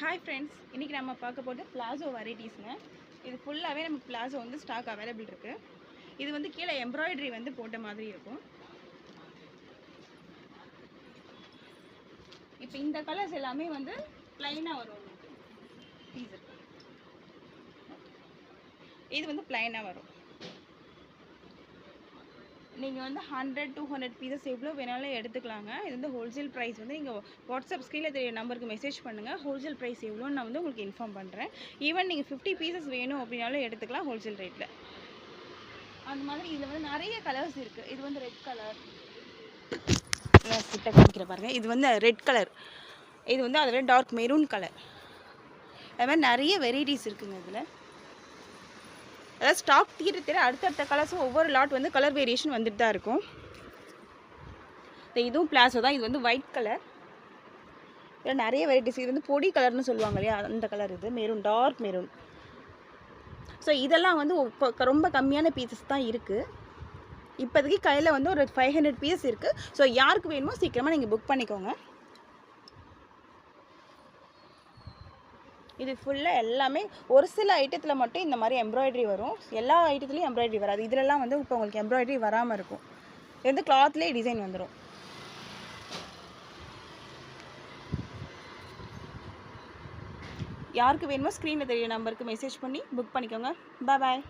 Hi friends இன்றைக்கி நம்ம பார்க்க போகிறது பிளாசோ வெரைட்டிஸ்ங்க இது ஃபுல்லாகவே நமக்கு பிளாசோ வந்து ஸ்டாக் அவைலபிள் இருக்குது இது வந்து கீழே எம்ப்ராய்டரி வந்து போட்ட மாதிரி இருக்கும். இப்போ இந்த கலர்ஸ் எல்லாமே வந்து ப்ளைனாக வரும். பீஸ் இது வந்து ப்ளைனாக வரும். நீங்கள் வந்து ஹண்ட்ரட் டூ ஹண்ட்ரட் பீசஸ் எவ்வளோ வேணாலும் எடுத்துக்கலாங்க. இது வந்து ஹோல்சேல் ப்ரைஸ் வந்து நீங்கள் வாட்ஸ்அப் ஸ்க்ரீனில் தெரிய நம்பருக்கு மெசேஜ் பண்ணுங்கள் ஹோல்சேல் ப்ரைஸ் எவ்வளோன்னு நான் வந்து உங்களுக்கு இன்ஃபார்ம் பண்ணுறேன் ஈவன் நீங்கள் ஃபிஃப்டி பீசஸ் வேணும் அப்படின்னாலும் எடுத்துக்கலாம் ஹோல்சேல் ரேட்டில் அந்த மாதிரி இதில் வந்து நிறைய கலர்ஸ் இருக்குது இது வந்து ரெட் கலர் கிட்ட காமிக்கிற பாருங்கள் இது வந்து ரெட் கலர் இது வந்து அதில் டார்க் மெரூன் கலர் அது மாதிரி நிறைய வெரைட்டிஸ் இருக்குங்க இதில். அதாவது ஸ்டாக் தீர தீர அடுத்தடுத்த கலர்ஸும் ஒவ்வொரு லாட் வந்து கலர் வேரியேஷன் வந்துட்டு தான் இருக்கும். இந்த இதுவும் பிளாசோ தான். இது வந்து ஒயிட் கலர் இதில் நிறைய வெரைட்டிஸ் இது வந்து பொடி கலர்னு சொல்லுவாங்க இல்லையா? அந்த கலர் இது. மெரூன் டார்க் மெரூன் ஸோ இதெல்லாம் வந்து இப்போ ரொம்ப கம்மியான பீசஸ் தான் இருக்குது இப்போதைக்கு கையில் வந்து ஒரு ஃபைவ் ஹண்ட்ரட் பீஸ் இருக்குது ஸோ யாருக்கு வேணுமோ சீக்கிரமாக நீங்கள் புக் பண்ணிக்கோங்க. இது ஃபுல்லாக எல்லாமே ஒரு சில ஐட்டத்தில் மட்டும் இந்த மாதிரி எம்ப்ராய்டரி வரும். எல்லா ஐட்டத்துலேயும் எம்ப்ராய்டரி வராது. இதிலெல்லாம் வந்து இப்போ உங்களுக்கு எம்ப்ராய்டரி வராமல் இருக்கும். இது வந்து கிளாத்லேயே டிசைன் வந்துடும் யாருக்கு வேணுமோ ஸ்க்ரீனில் தெரிய நம்பருக்கு மெசேஜ் பண்ணி புக் பண்ணிக்கோங்க. பாய்